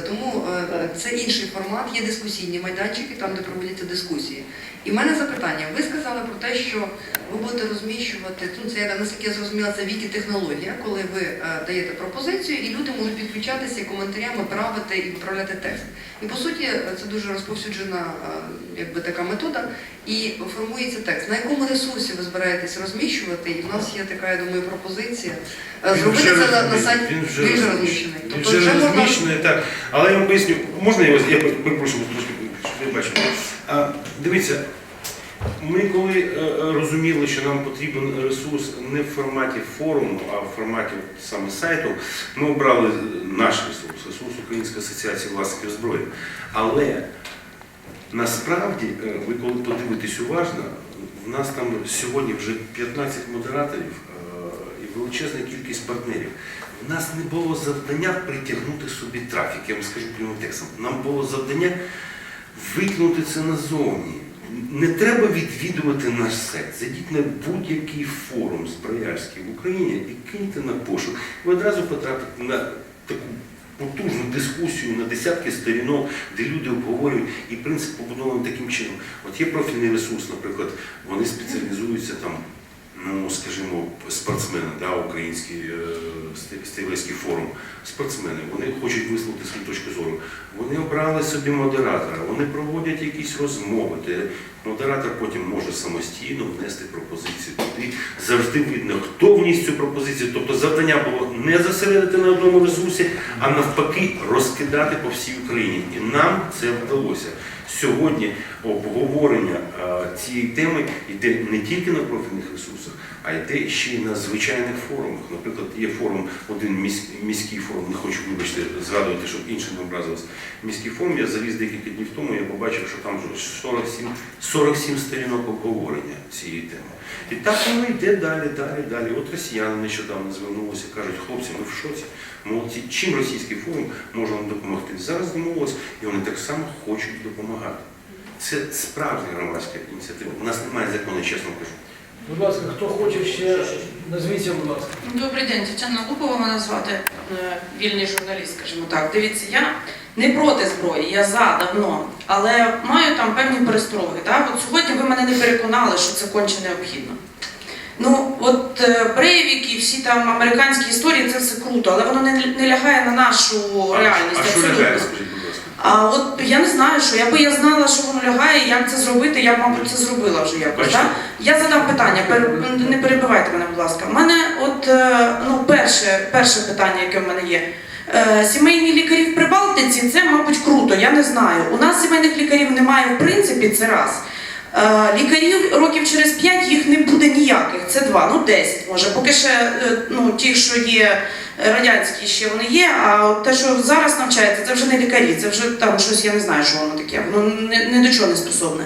Тому е, це інший формат, є дискусійні майданчики, там де проводяться дискусії. І в мене запитання. Ви сказали про те, що ви будете розміщувати, ну це я наскільки я зрозуміла, це вікі технологія, коли ви е, даєте пропозицію, і люди можуть підключатися коментарями правити і відправляти текст. І по суті, це дуже розповсюджена е, якби така метода, і формується текст. На якому ресурсі ви збираєтесь розміщувати? І в нас є така, я думаю, пропозиція е, зробити це на, на сайті. Він розміщений. розміщений. Він Тобто вже вже можна так. Але я вам поясню, можна я вас, я вас трошки, щоб ви бачили. Дивіться, ми коли е, е, розуміли, що нам потрібен ресурс не в форматі форуму, а в форматі саме сайту, ми обрали наш ресурс, ресурс Української асоціації власників зброї. Але насправді, е, ви коли подивитесь уважно, в нас там сьогодні вже 15 модераторів і величезна кількість партнерів. У нас не було завдання притягнути собі трафік, я вам скажу прямим текстом. Нам було завдання викинути це назовні. Не треба відвідувати наш сайт. Зайдіть на будь-який форум зброярський в Україні і киньте на пошук. Ви одразу потрапите на таку потужну дискусію на десятки сторінок, де люди обговорюють, і принцип побудований таким чином. От є профільний ресурс, наприклад, вони спеціалізуються там, ну скажімо, спортсмени, да, український е, стрілецький форум. Спортсмени, вони хочуть висловити свою точку зору. Вони обрали собі модератора, вони проводять якісь розмови, модератор потім може самостійно внести пропозицію туди. Завжди видно, хто вніс цю пропозицію. Тобто завдання було не зосередити на одному ресурсі, а навпаки розкидати по всій Україні. І нам це вдалося. Сьогодні обговорення цієї теми йде не тільки на профільних ресурсах, а йде ще й на звичайних форумах. Наприклад, є форум, один місь- міський форум, не хочу вибачте, згадувати, щоб інші не образились. Міський форум я заліз декілька днів тому, я побачив, що там вже 47, 47 сторінок обговорення цієї теми. І так воно йде далі, далі, далі. От росіяни нещодавно звернулися, кажуть, хлопці, ми в шоці. Молодці, чим російський форум може нам допомогти? Зараз домовились, і вони так само хочуть допомагати. Це справжня громадська ініціатива. У нас немає закону, чесно кажу. Будь ласка, хто хоче ще, назвіться, будь ласка. Добрий день, Тетяна Лупова мене звати, е, вільний журналіст, скажімо так. Дивіться, я не проти зброї, я за давно, але маю там певні перестроги. Так? От сьогодні ви мене не переконали, що це конче необхідно. Ну, от е, Брейвік і всі там американські історії це все круто, але воно не, не лягає на нашу реальність. а що лягає, скажіть, будь ласка? А от я не знаю, що якби я знала, що воно лягає, як це зробити, я б, мабуть, це зробила вже якось. Так? Я задам питання, пер- не перебивайте мене, будь ласка. У мене от е, ну, перше, перше питання, яке в мене є. Е, Сімейні лікарі в Прибалтиці це, мабуть, круто, я не знаю. У нас сімейних лікарів немає в принципі, це раз. Е, Лікарів років через 5 їх не буде ніяких, це два, ну 10 може. Поки ще е, ну, ті, що є радянські, ще вони є, а те, що зараз навчається, це вже не лікарі, це вже там щось, я не знаю, що воно таке, воно не, не до чого не стосовне.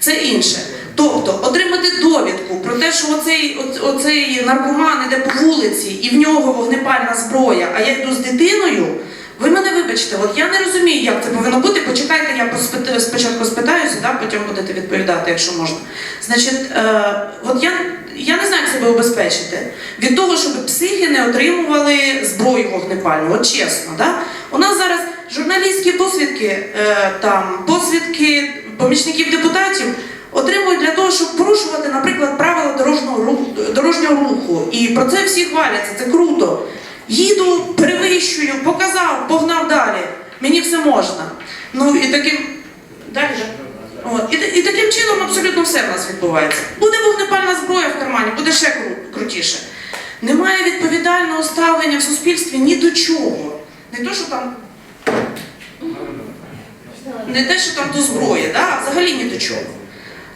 Це інше. Тобто отримати довідку про те, що оцей, оцей наркоман іде по вулиці і в нього вогнепальна зброя, а я йду з дитиною. Ви мене вибачте, от я не розумію, як це повинно бути. Почекайте, я спочатку спитаюся, да, потім будете відповідати, якщо можна. Значить, е, от я, я не знаю, як себе обезпечити від того, щоб психи не отримували зброю вогнепальну. От чесно, да? у нас зараз журналістські посвідки, е, там посвідки помічників депутатів отримують для того, щоб порушувати, наприклад, правила дорожнього дорожнього руху. І про це всі хваляться. Це круто. Їду, перевищую, показав, погнав далі. Мені все можна. Ну і таким. Далі. От. І, і таким чином абсолютно все в нас відбувається. Буде вогнепальна зброя в кармані, буде ще кру- крутіше. Немає відповідального ставлення в суспільстві ні до чого. Не то, що там. Не те, що там до зброї, да? а взагалі ні до чого.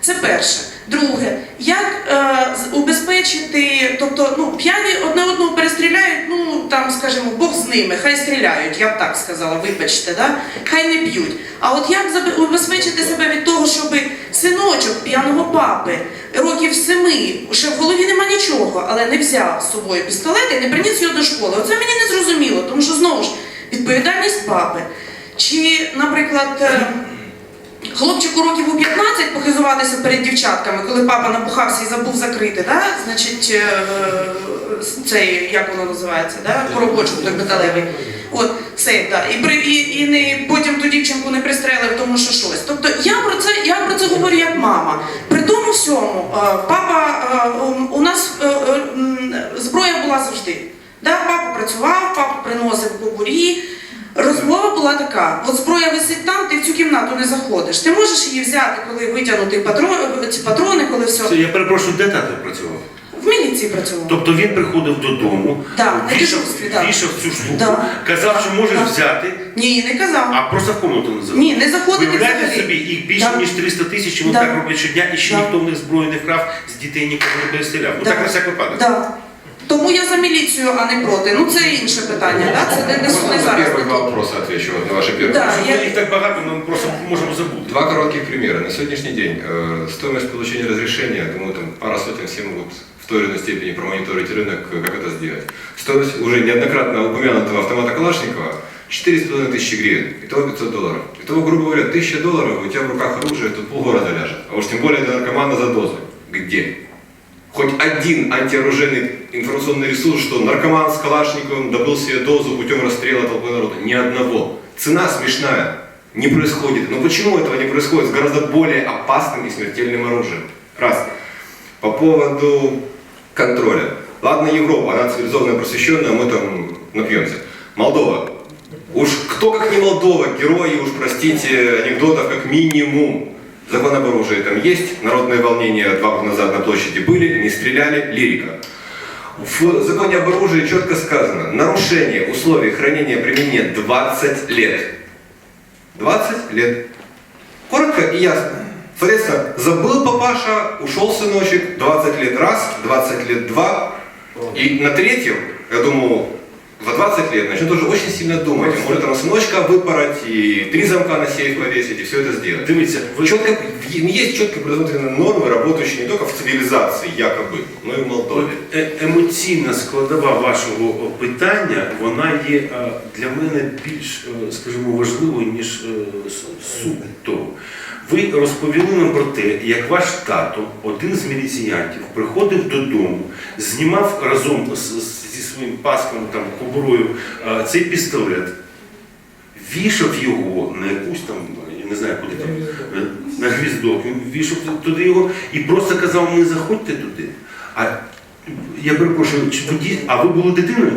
Це перше. Друге, як е, убезпечити, тобто, ну, п'яні одне одного перестріляють, ну там, скажімо, Бог з ними, хай стріляють, я б так сказала, вибачте, да? хай не п'ють. А от як убезпечити себе від того, щоб синочок п'яного папи років семи, ще в голові нема нічого, але не взяв з собою пістолет і не приніс його до школи. Оце мені не зрозуміло, тому що знову ж відповідальність папи. Чи, наприклад. Хлопчику років у 15 похизуватися перед дівчатками, коли папа напухався і забув закрити, да? значить, е, цей, як воно називається, да? коробочок той металевий. От сейф, да. І, і, і не, потім ту дівчинку не пристрелив, тому що щось. Тобто я про це, я про це говорю як мама. При тому всьому, е, папа, е, у- нас зброя була завжди. Да, папа працював, папа приносив кобурі. Розмова була така: от зброя висить там, ти в цю кімнату не заходиш. Ти можеш її взяти, коли витягнути патрон, ці патрони, коли все. Це, я перепрошую, де тато працював? В міліції працював. Тобто він приходив додому, Да, на вішав, дежурстві, да. вішав цю штуку, Да. казав, що можеш Да. взяти, Ні, не казав. а просто в комнату не заходив. Ні, не заходити Виявляєте собі, їх більше Да. ніж 300 тисяч, вони Да. так роблять щодня, і ще Да. ніхто в них зброю не вкрав, з дітей нікого не перестріляв. Ну Да. так на всяк випадок. Да. Тому я за міліцію, а не проти. Ну це інше питання, да? це не, не, Можно не на зараз. первый не два тут. вопроса отвечу, на ваши первые. Да. Тому я- що їх так багато, ми просто можемо забути. Два коротких примера. На сегодняшний день э, стоимость получения разрешения, думаю, там пара сотен все могут в той или иной степени промониторить рынок, э, как это сделать. Стоимость уже неоднократно упомянутого автомата Калашникова 4,5 тысячи гривен, итого 500 долларов. Итого, грубо говоря, 1000 долларов, у тебя в руках оружие, тут полгорода ляжет. А уж тем более для наркомана за дозу. Где? Хоть один антиоружейный информационный ресурс, что наркоман с Калашниковым добыл себе дозу путем расстрела толпы народа. Ни одного. Цена смешная. Не происходит. Но почему этого не происходит с гораздо более опасным и смертельным оружием? Раз. По поводу контроля. Ладно, Европа, она цивилизованная, просвещенная, мы там напьемся. Молдова. Уж кто как не Молдова, герои, уж простите, анекдотов как минимум. Закон об оружии там есть, народные волнения два года назад на площади были, не стреляли, лирика. В законе об оружии четко сказано, нарушение условий хранения применения 20 лет. 20 лет. Коротко и ясно. Соответственно, забыл папаша, ушел сыночек, 20 лет раз, 20 лет два. И на третьем, я думаю, за 20 лет начнет уже очень сильно думать. Может там сыночка выпороть, и три замка на сейф повесить, и все это сделать. Дивіться, ви Четко, есть четко предусмотрены нормы, работающие не только в цивилизации, якобы, но и в Молдове. Е- Емоційна складова вашого о, питання, вона є е, для мене більш, е, скажімо, важливою, ніж е, с- суть того. Ви розповіли нам про те, як ваш тато, один з міліціянтів, приходив додому, знімав разом зі своїм паском, там, кобурою, е, цей пістолет, вішав його на якусь там, я не знаю, куди там, е, на гвіздок, він вішав туди його і просто казав, не заходьте туди. А я перепрошую, чи ви а ви були дитиною?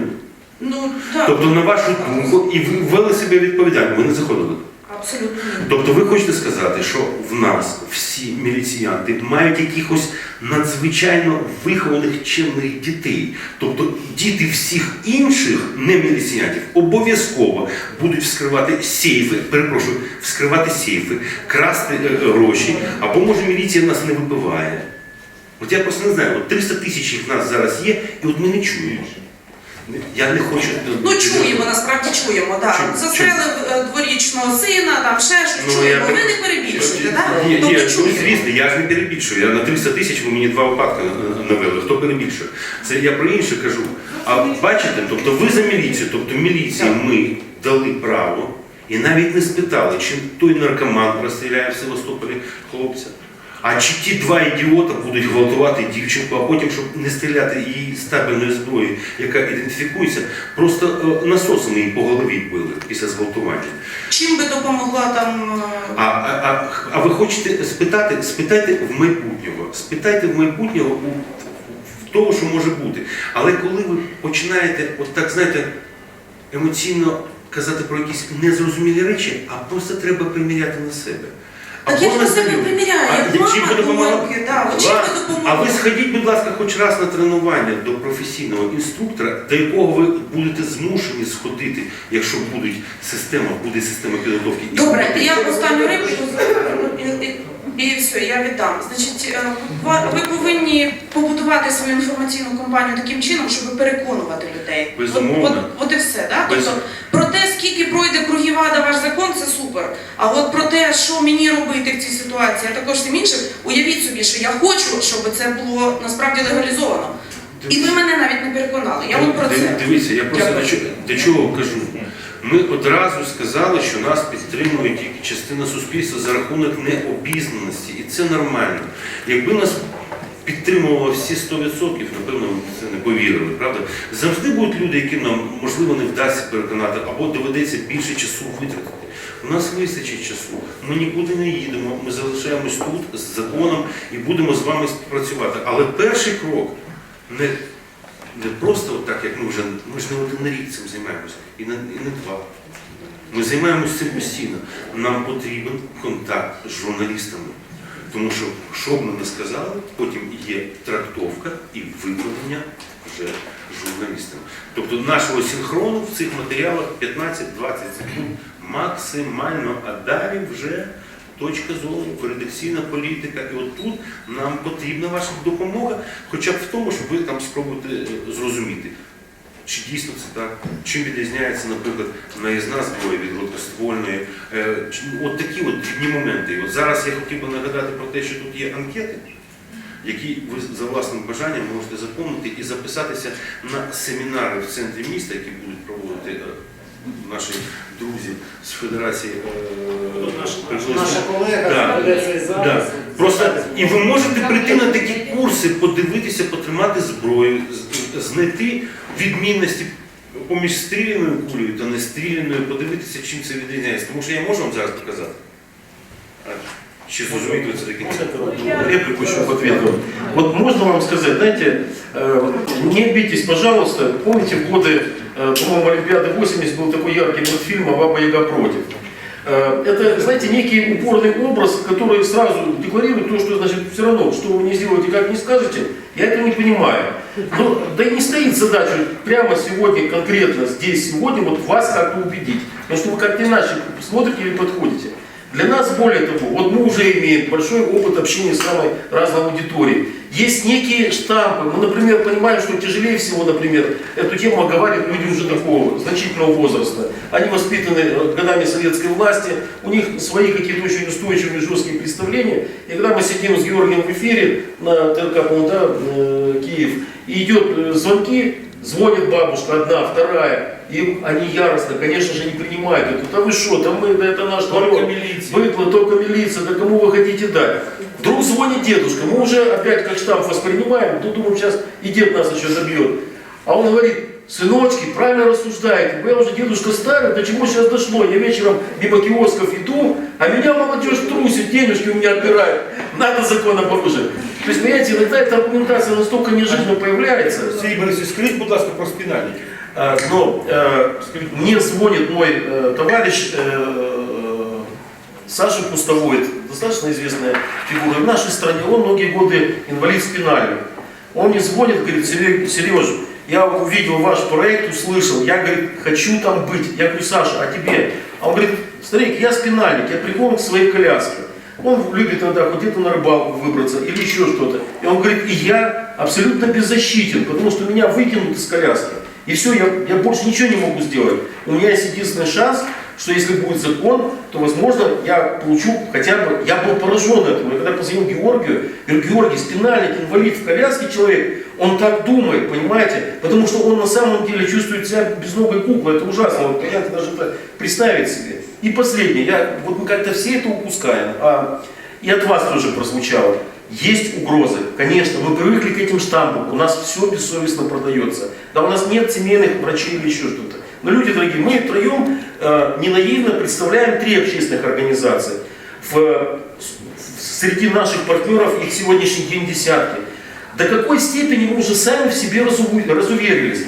Ну, так, Тобто, на вашу думку, і ви вели себе відповідально, ви не заходили. Абсолютно. Тобто ви хочете сказати, що в нас всі міліціянти мають якихось надзвичайно вихованих чемних дітей. Тобто діти всіх інших не міліціянтів обов'язково будуть вскривати сейфи, перепрошую, вскривати сейфи, красти е, гроші, або може міліція нас не вибиває. От я просто не знаю, от 300 тисяч їх нас зараз є, і от ми не чуємо. Я не хочу. Ну чуємо, насправді чуємо, так. Чуємо, Застрелив е, дворічного сина, там ще щось Ну, чуємо. я- Ви не перебільшуєте, так? Ні, ні, Тобто ну, чуємо. звісно, я ж не перебільшую. Я на 300 тисяч ви мені два випадки е, навели. Хто перебільшує? Це я про інше кажу. А бачите, тобто ви за міліцію, тобто міліції ми дали право і навіть не спитали, чи той наркоман розстріляє в Севастополі хлопця. А чи ті два ідіота будуть гвалтувати дівчинку, а потім, щоб не стріляти її з табельної зброї, яка ідентифікується, просто е, насосом її по голові били після зґвалтування. Чим би допомогла там. е, А, а, а, а ви хочете спитати, спитайте в майбутнього, спитайте в майбутнього у, в того, що може бути. Але коли ви починаєте, от так знаєте, емоційно казати про якісь незрозумілі речі, а просто треба приміряти на себе. Так я ж Або себе приміряю, А як мама да, А ви сходіть, будь ласка, хоч раз на тренування до професійного інструктора, до якого ви будете змушені сходити, якщо будуть система, буде система підготовки. Добре, я останню репліку і, і, і все, я віддам. Значить, е, ва- ви повинні побудувати свою інформаційну кампанію таким чином, щоб переконувати людей. Безумовно. От, от, от і все, да? Без- Тобто, те, скільки пройде кругів ада ваш закон, це супер. А от про те, що мені робити в цій ситуації, а також тим іншим, уявіть собі, що я хочу, щоб це було насправді легалізовано. І ви мене навіть не переконали. Я от про це. Дивіться, я просто Дякую. чого, до чого кажу. Ми одразу сказали, що нас підтримує тільки частина суспільства за рахунок необізнаності, і це нормально. Якби нас підтримувала всі 100%, напевно, ми це не повірили, правда? Завжди будуть люди, яким нам можливо не вдасться переконати, або доведеться більше часу витратити. У нас вистачить часу. Ми нікуди не їдемо, ми залишаємось тут з законом і будемо з вами співпрацювати. Але перший крок не, не просто так, як ми вже ми ж не один рік цим займаємося, і не, і не два. Ми займаємося цим постійно. Нам потрібен контакт з журналістами. Тому що, що б ми не сказали, потім є трактовка і викладення вже журналістами. Тобто нашого синхрону в цих матеріалах 15-20 секунд максимально, а далі вже точка зору, редакційна політика. І от тут нам потрібна ваша допомога, хоча б в тому, щоб ви там спробуєте е, зрозуміти. Чи дійсно це так? Чим відрізняється, наприклад, наїзна зброя від гладкоствольної? Е, ну, От такі от дрібні моменти. І от зараз я хотів би нагадати про те, що тут є анкети, які ви за власним бажанням можете заповнити і записатися на семінари в центрі міста, які будуть проводити е, наші друзі з Федерації. е, Наша колега Да. веде цей запис. Да. Просто і ви можете прийти на такі курси, подивитися, потримати зброю, знайти відмінності поміж стріляною кулею та нестріляною, подивитися, чим це відрізняється. Тому що я можу вам зараз показати. А Чи зрозумієте ви це до кінця? реплику еще в ответ. Вот можно вам сказать, знаете, э, не обидитесь, пожалуйста, помните в годы, э, по-моему, Олимпиады 80 был такой яркий мультфильм «А «Баба Яга против». Э, Это, знаете, некий упорный образ, который сразу декларирует то, что, значит, все равно, что вы не сделаете, как не скажете, я это не понимаю. Но, да и не стоит задача прямо сегодня, конкретно здесь, сегодня, вот вас как-то убедить. Потому что вы как-то иначе смотрите или подходите. Для нас, более того, вот мы уже имеем большой опыт общения с самой разной аудиторией. Есть некие штампы. Мы, например, понимаем, что тяжелее всего, например, эту тему оговаривают люди уже такого значительного возраста. Они воспитаны э, годами советской власти, у них свои какие-то очень устойчивые, жесткие представления. И когда мы сидим с Георгием в эфире на ТРК, по-моему, да, э, Киев, и идет э, звонки, звонит бабушка одна, вторая, и они яростно, конечно же, не принимают это. Да вы что, да мы, да это наш народ. Быдло, только милиция, да кому вы хотите дать? Вдруг звонит дедушка, мы уже опять как штамп воспринимаем, тут думаем, сейчас и дед нас еще забьет. А он говорит, сыночки, правильно рассуждаете, я уже дедушка старый, до чего сейчас дошло, я вечером мимо киосков иду, а меня молодежь трусит, денежки у меня отбирают, надо закон об оружии. То есть, понимаете, иногда эта аргументация настолько неожиданно появляется, Сергій Борисович, скажіть, будь ласка, про спінальники. а, Но э, мне звонит мой э, товарищ э, Саша Пустовой, это достаточно известная фигура в нашей стране. Он многие годы инвалид спинальный. Он мне звонит, говорит, Сереж, я увидел ваш проект, услышал, я, говорит, хочу там быть. Я говорю, Саша, а тебе? А он говорит, старик, я спинальник, я прикован к своей коляске. Он любит иногда хоть где-то на рыбалку выбраться или еще что-то. И он говорит, и я абсолютно беззащитен, потому что меня выкинут из коляски. И все, я, я больше ничего не могу сделать. У меня есть единственный шанс, что если будет закон, то, возможно, я получу хотя бы... Я был поражен этому. Я когда позвонил Георгию, говорю, Георгий, спинальник, инвалид в коляске человек, он так думает, понимаете? Потому что он на самом деле чувствует себя безногой куклой. Это ужасно. Вот, понятно, даже представить себе. И последнее. Я, вот мы как-то все это упускаем. А, и от вас тоже прозвучало. Есть угрозы, конечно, мы привыкли к этим штампам, у нас все бессовестно продается. Да у нас нет семейных врачей или еще что-то. Но люди дорогие, мы втроем э, не наивно представляем три общественных организации. В, в- среди наших партнеров их сегодняшний день десятки. До какой степени мы уже сами в себе разуверились?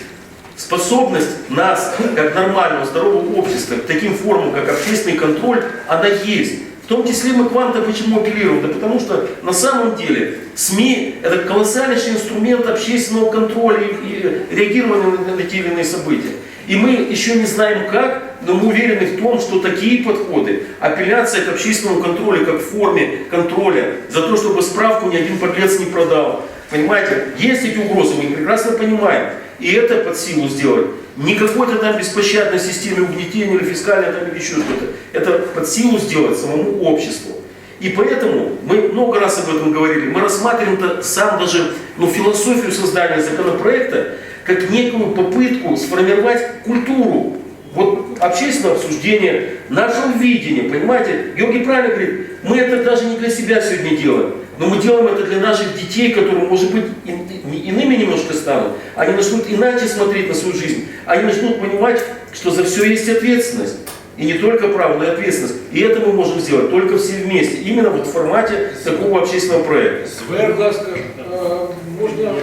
Способность нас, как нормального, здорового общества, к таким формам, как общественный контроль, она есть. В том числе мы к вам-то почему апеллируем? Да потому что на самом деле СМИ – это колоссальнейший инструмент общественного контроля и, реагирования на те или иные события. И мы еще не знаем как, но мы уверены в том, что такие подходы, апелляция к общественному контролю как форме контроля за то, чтобы справку ни один подлец не продал, Понимаете, есть эти угрозы, мы прекрасно понимаем. И это под силу сделать. Не какой-то там беспощадной системе угнетения или фискальной там или еще что-то. Это под силу сделать самому обществу. И поэтому мы много раз об этом говорили. Мы рассматриваем это сам даже ну, философию создания законопроекта как некую попытку сформировать культуру. Вот общественного обсуждения, нашего видения, понимаете? Георгий правильно говорит, мы это даже не для себя сегодня делаем, но мы делаем это для наших детей, которые, может быть, иными немножко станут. Они начнут иначе смотреть на свою жизнь. Они начнут понимать, что за все есть ответственность. И не только право, но и ответственность. И это мы можем сделать только все вместе. Именно вот в формате такого общественного проекта. Е, можна,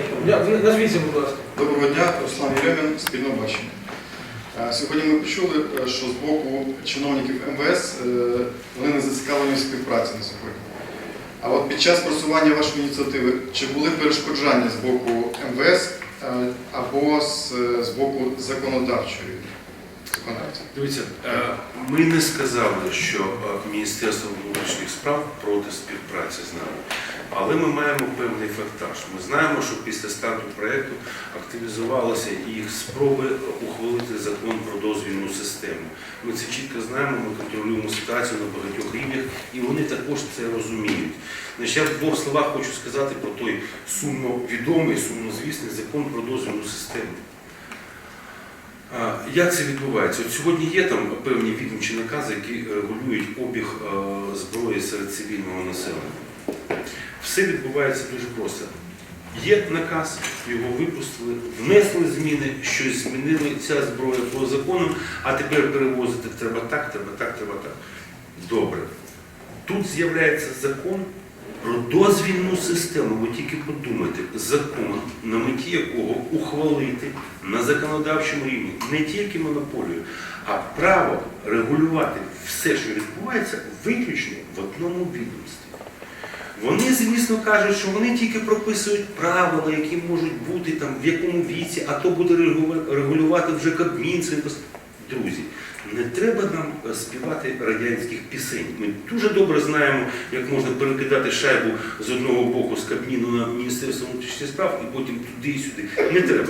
назвіться, будь ласка. Доброго дня, Руслан Єрьомін, спільно бачення. Е, Сьогодні ми почули, е, що з боку чиновників МВС е, вони не зацікавлені в співпраці на сьогодні. А от під час просування вашої ініціативи чи були перешкоджання з боку МВС або з, з боку законодавчої? Дивіться, ми не сказали, що Міністерство внутрішніх справ проти співпраці з нами. Але ми маємо певний фактаж. Ми знаємо, що після старту проєкту активізувалися їх спроби ухвалити закон про дозвільну систему. Ми це чітко знаємо, ми контролюємо ситуацію на багатьох рівнях, і вони також це розуміють. Я в двох словах хочу сказати про той сумно відомий, сумнозвісний закон про дозвільну систему. Як це відбувається? От сьогодні є там певні відомчі накази, які регулюють обіг е, зброї серед цивільного населення. Все відбувається дуже просто. Є наказ, його випустили, внесли зміни, щось змінили, ця зброя по закону, а тепер перевозити треба так, треба так, треба так. Добре. Тут з'являється закон про дозвільну систему. Ви тільки подумайте, закон, на меті якого ухвалити на законодавчому рівні не тільки монополію, а право регулювати все, що відбувається, виключно в одному відомстві. Вони, звісно, кажуть, що вони тільки прописують правила, які можуть бути там в якому віці, а то буде регулювати вже Кабмін. Друзі, не треба нам е, співати радянських пісень. Ми дуже добре знаємо, як можна перекидати шайбу з одного боку з Кабміну на Міністерство внутрішніх справ і потім туди і сюди. Не треба.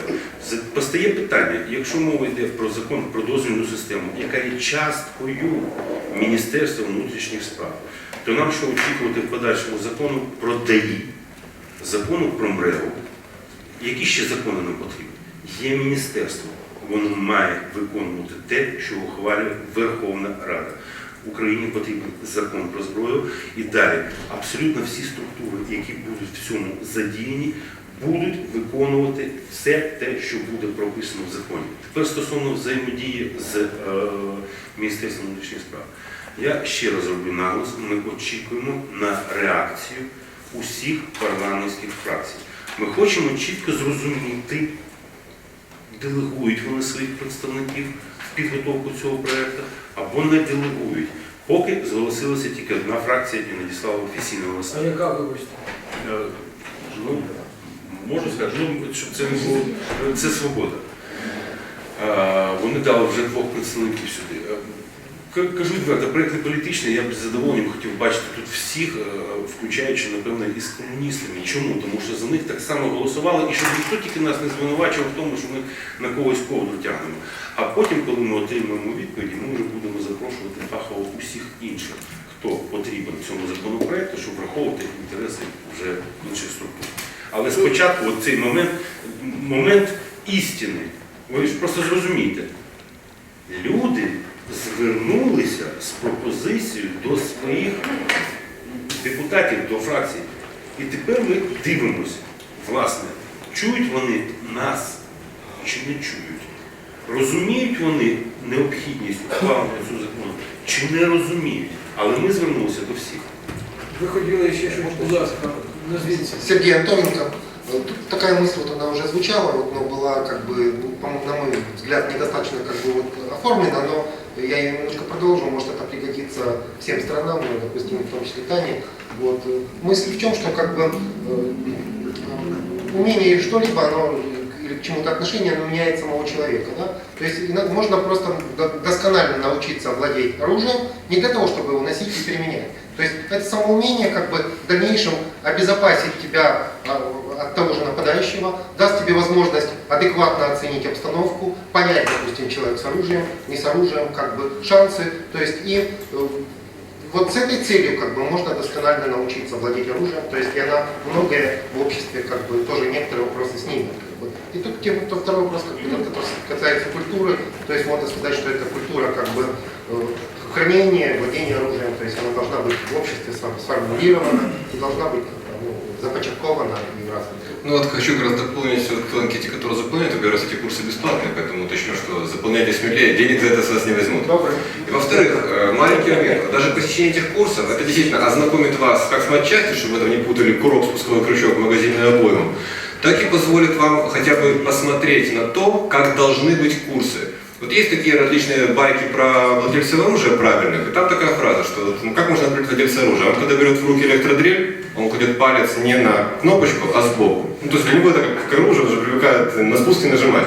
Постає питання, якщо мова йде про закон про дозвільну систему, яка є часткою Міністерства внутрішніх справ, то нам що очікувати в подальшому закону про ДАІ, закону про МРЕО. Які ще закони нам потрібні? Є міністерство. Воно має виконувати те, що ухвалює Верховна Рада. Україні потрібен закон про зброю і далі абсолютно всі структури, які будуть в цьому задіяні, будуть виконувати все те, що буде прописано в законі. Тепер стосовно взаємодії з е, Міністерством внутрішніх справ. Я ще раз роблю наголос, ми очікуємо на реакцію усіх парламентських фракцій. Ми хочемо чітко зрозуміти, делегують вони своїх представників в підготовку цього проєкту або не делегують. Поки зголосилася тільки одна фракція і надіслала офіційного листа. А яка вибачте? Е, Ну, можу сказати, ну, щоб це не було, це свобода. Е, Вони дали вже двох представників сюди. Кажу відверто, проєкт політичний, я б з задоволенням хотів бачити тут всіх, е, включаючи, напевно, і з комуністами. Чому? Тому що за них так само голосували, і щоб ніхто тільки нас не звинувачував в тому, що ми на когось ковдру тягнемо. А потім, коли ми отримаємо відповіді, ми вже будемо запрошувати фахово усіх інших, хто потрібен цьому законопроекту, щоб враховувати інтереси вже інших структур. Але спочатку от цей момент, момент істини. Ви ж просто зрозумієте, люди звернулися з пропозицією до своїх депутатів, до фракцій. І тепер ми дивимося, власне, чують вони нас чи не чують. Розуміють вони необхідність ухвалення цього закону чи не розуміють. Але ми звернулися до всіх. Ви хотіли ще щось, будь ласка, назвіться. Сергей Антоненко. Вот тут такая мысль, вот она уже звучала, вот, но была, как бы, ну, по-моему, на мой взгляд, недостаточно как бы, вот, оформлена, но я ее немножко продолжу, может это пригодится всем странам, ну, допустим, в том числе Тане. Вот. э, Мысль в чем, что как бы э, умение что-либо, оно или к чему-то отношение, оно меняет самого человека. Да? То есть ина- можно просто до- досконально научиться владеть оружием, не для того, чтобы его носить и применять. То есть это самоумение как бы в дальнейшем обезопасит тебя а, того же нападающего, даст тебе возможность адекватно оценить обстановку, понять, допустим, человек с оружием, не с оружием, как бы шансы. То есть и э, вот с этой целью как бы можно досконально научиться владеть оружием, то есть и она многое в обществе как бы тоже некоторые вопросы снимет. как бы. И тут тем- то второй вопрос, как бы, это касается культуры, то есть можно сказать, что это культура как бы э, хранения, владения оружием, то есть она должна быть в обществе сфор- сформулирована должна быть започаткована и раз. Ну вот хочу как раз дополнить вот ту анкете, которую заполняют, во-первых, раз эти курсы бесплатные, поэтому уточню, что заполняйте смелее, денег за это с вас не возьмут. Добрый. И во-вторых, э, маленький момент. Даже посещение этих курсов, это действительно ознакомит вас как с матчастью, чтобы вы там не путали курок, спусковой крючок, магазинный обоим, так и позволит вам хотя бы посмотреть на то, как должны быть курсы. Вот есть такие различные байки про владельцев оружия правильных, и там такая фраза, что ну, как можно определить владельца оружия? Он когда берет в руки электродрель, он кладет палец не на кнопочку, а сбоку. Ну, то есть для него это как к оружию, он уже привыкает на спуск и нажимать.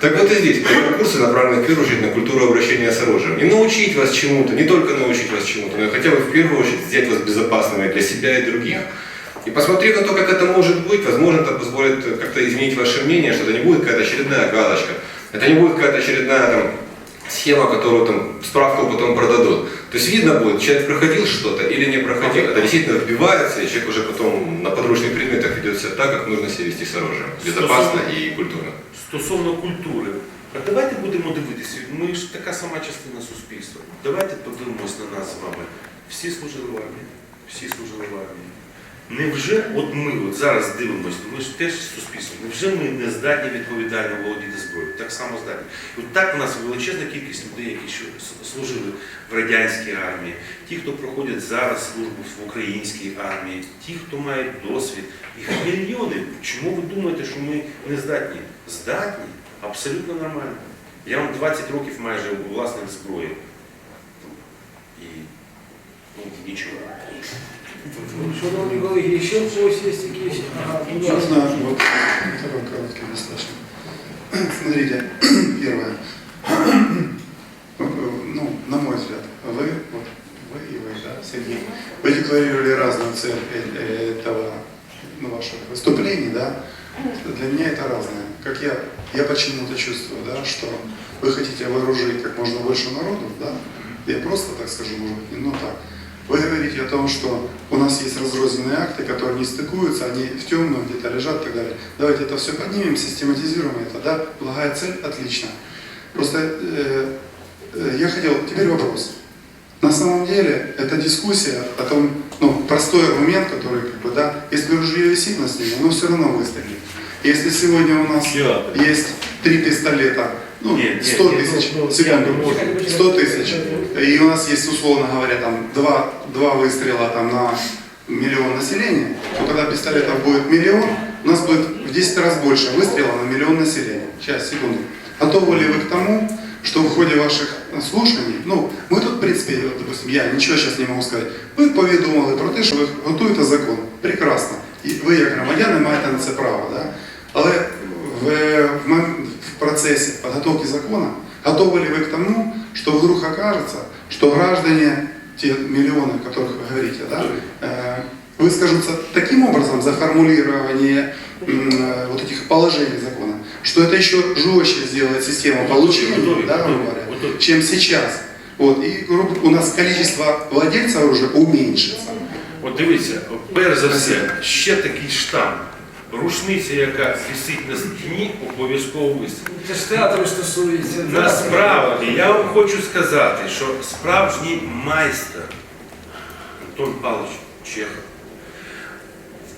Так вот и здесь, курсы направлены в первую очередь на культуру обращения с оружием. И научить вас чему-то, не только научить вас чему-то, но и хотя бы в первую очередь сделать вас безопасными для себя и других. И посмотрев на то, как это может быть, возможно, это позволит как-то изменить ваше мнение, что это не будет какая-то очередная галочка, это не будет какая-то очередная там, схема, которую там справку потом продадут. То есть видно будет, человек проходил что-то или не проходил. Это действительно вбивается, и человек уже потом на подручных предметах ведет себя так, как нужно себя вести с оружием. Безопасно и культурно. Стосовно культури, а давайте будемо дивитися. Ми ж така сама частина суспільства. Давайте подивимось на нас з вами. Всі служили в армії. Всі служили в армії. Невже от ми от зараз дивимося, ми ж теж суспільство, невже ми не здатні відповідально володіти зброєю? Так само здатні. От так у нас величезна кількість людей, які служили в радянській армії, ті, хто проходять зараз службу в українській армії, ті, хто мають досвід. Їх мільйони. Чому ви думаєте, що ми не здатні? Здатні, абсолютно нормально. Я вам 20 років майже власник зброї. І ну, нічого. Шановні колеги, ще в когось є якісь? Ага, будь ласка. Можно вот такой короткий достаточно. Смотрите, первое. Ну, на мой взгляд, вы, вот, вы и вы, да, Сергей, вы декларировали разную цель э, этого ну, ваших выступлений, да. Для меня это разное. Как я, я почему-то чувствую, да, что вы хотите вооружить как можно больше народу, да. Я просто так скажу, может быть, ну так. Вы говорите о том, что у нас есть разрозненные акты, которые не стыкуются, они в темном где-то лежат и так далее. Давайте это все поднимем, систематизируем это, да? Благая цель, отлично. Просто э, э, я хотел, теперь вопрос. На самом деле, эта дискуссия о том, ну, простой аргумент, который, как бы, да, если ружье висит на стене, оно все равно выстрелит. Если сегодня у нас есть три пистолета, ну, Нет, нет, 100 нет, тысяч, ну, ну, секунду, я не 100 тысяч, и у нас есть, условно говоря, там, два, два выстрела там, на миллион населения, то когда пистолетов будет миллион, у нас будет в 10 раз больше выстрелов на миллион населения. Сейчас, секунду. Готовы ли вы к тому, что в ходе ваших слушаний, ну, ми тут, в принципі, от, допустим, я нічого зараз не можу сказати, ви повідомили про те, що ви готуєте закон. Прекрасно. І ви, як громадяни, маєте на це право. Да? Але в, в, мом- в процессе подготовки закона готовы ли вы к тому, что вдруг окажется, что граждане, те миллионы, о которых вы говорите, да, э, выскажутся таким образом за формулирование э, вот этих положений закона, что это еще жестче сделает систему получения, да, говоря, чем сейчас. Вот, и у нас количество владельцев оружия уменьшится. От дивіться, перш за все, ще такий штамп. Рушниця, яка висить на стіні, обов'язково висить. Це ж театру стосується. Насправді, я вам хочу сказати, що справжній майстер Антон Павлович Чехов.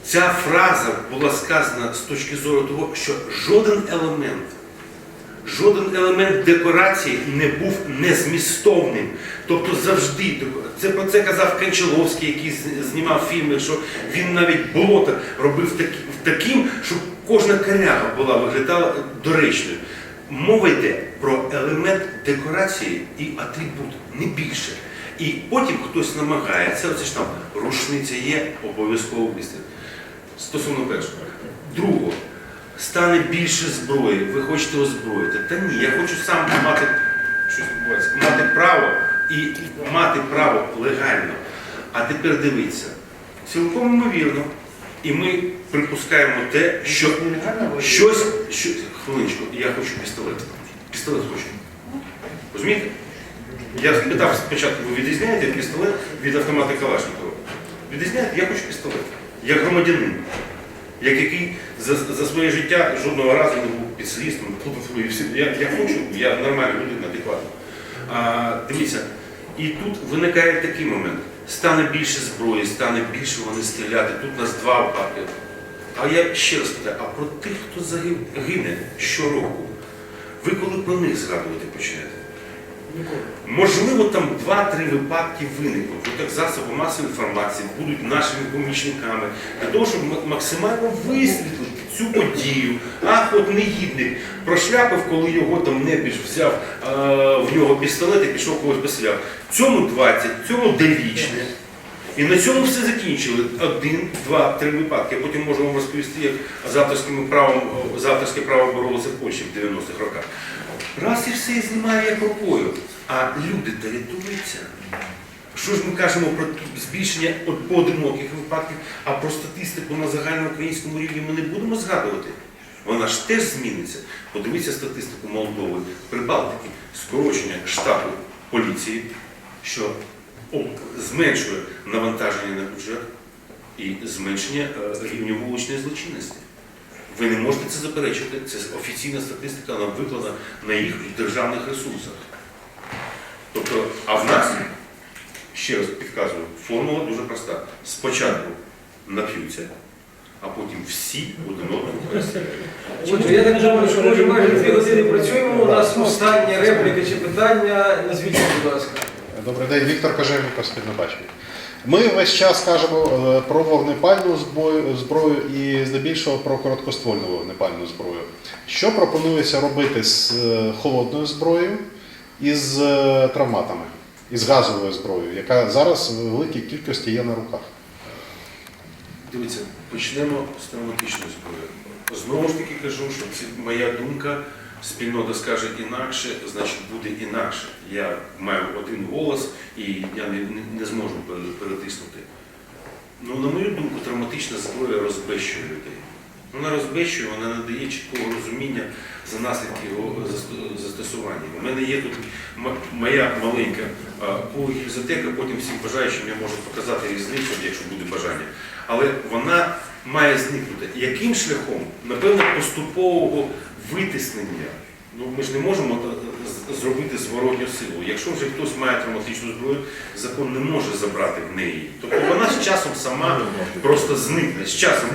Ця фраза була сказана з точки зору того, що жоден елемент, жоден елемент декорації не був незмістовним. Тобто завжди, це про це казав Кончаловський, який знімав фільми, що він навіть болото робив такі- таким, щоб кожна коряга була виглядала доречною. Мова йде про елемент декорації і атрибут, не більше. І потім хтось намагається, оце ж там рушниця є, обов'язково вистріл. Стосовно першого. Другого, стане більше зброї, ви хочете озброїти. Та ні, я хочу сам мати щось мати право і мати право легально. А тепер дивіться, цілком ймовірно, і ми припускаємо те, що щось, що, хвилиночку, я хочу пістолет. Пістолет хочу. Розумієте? Я спитав спочатку, ви відрізняєте пістолет від автомата Калашникова? Відрізняєте? Я хочу пістолет. Як громадянин, як який за, за своє життя жодного разу не був під слідством. І всі- Я, я хочу, я нормальна людина, адекватна. А, дивіться, і тут виникає такий момент. Стане більше зброї, стане більше вони стріляти. Тут у нас два випадки. А я ще раз питаю, а про тих, хто загиб- гине щороку, ви коли про них згадувати почнете? Можливо, там два-три випадки виникнуть. Ну, так засоби масової інформації будуть нашими помічниками для того, щоб максимально висвітлити цю подію. Ах, от негідник прошляпив, коли його там небіж взяв е, в нього пістолет і пішов когось постріляв. Цьому 20, цьому довічне. І на цьому все закінчили. Один, два, три випадки. Я потім можу вам розповісти, як з авторським правом, за авторське право боролися в Польщі в 90-х роках. Раз і все і знімає як рукою. А люди-то рятуються. Що ж ми кажемо про збільшення поодиноких випадків, а про статистику на загальноукраїнському рівні ми не будемо згадувати? Вона ж теж зміниться. Подивіться статистику Молдови, Прибалтики, скорочення штату поліції, що зменшує навантаження на бюджет і зменшення е, рівня вуличної злочинності. Ви не можете це заперечити. Це офіційна статистика, вона викладена на їх державних ресурсах. Тобто, а в нас, ще раз підказую, формула дуже проста. Спочатку нап'ються, а потім всі один перестріляють. Я так думаю, що ми вже майже дві години працюємо. У нас остання репліка чи питання. Назвіть, будь ласка. Добрий день, Віктор Кожевніков, спільно бачення. Ми весь час кажемо е, про вогнепальну зброю, зброю і здебільшого про короткоствольну вогнепальну зброю. Що пропонується робити з е, холодною зброєю і з е, травматами, і з газовою зброєю, яка зараз в великій кількості є на руках? Дивіться, почнемо з травматичної зброї. Знову ж таки кажу, що це моя думка, спільнота скаже інакше, значить буде інакше. Я маю один голос і я не, не, зможу перетиснути. Ну, на мою думку, травматична зброя розбещує людей. Вона розбещує, вона не дає чіткого розуміння за наслідки його застосування. У мене є тут моя маленька полігізотека, потім всім бажаючим я можу показати різницю, якщо буде бажання. Але вона має зникнути. Яким шляхом? Напевно, поступового витиснення. Ну, ми ж не можемо е, з- зробити зворотню силу. Якщо вже хтось має травматичну зброю, закон не може забрати в неї. Тобто вона з часом сама просто зникне. З часом